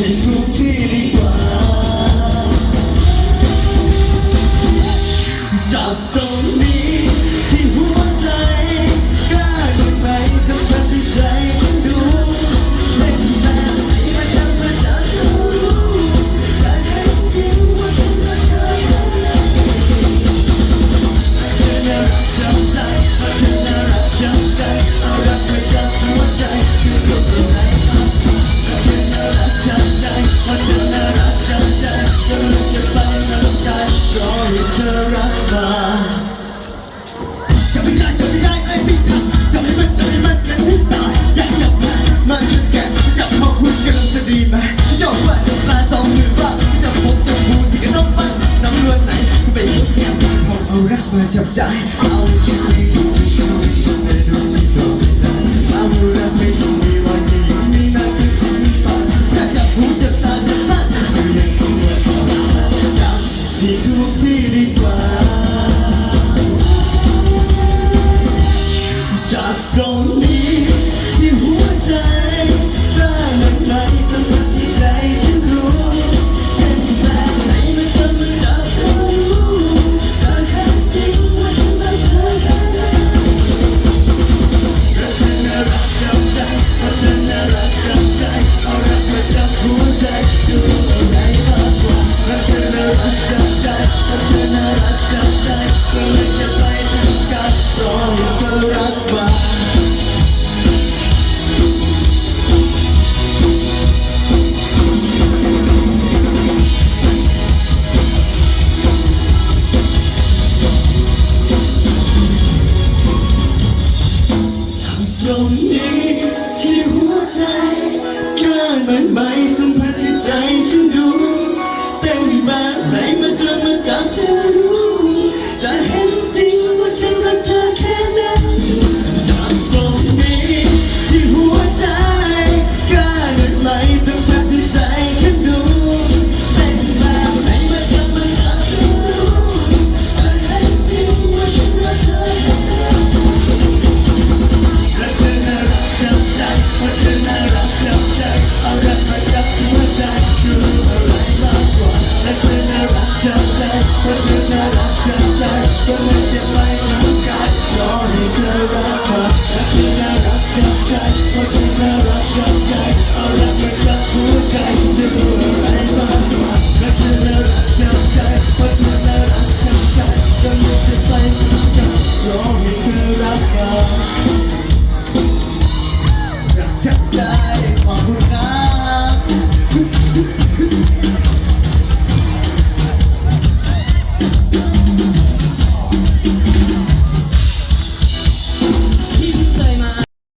Into me. giant. เมือนใบสัมผัสที่ใจฉันดูเต้นแบบไหนมาเจอมาจากฉันรู้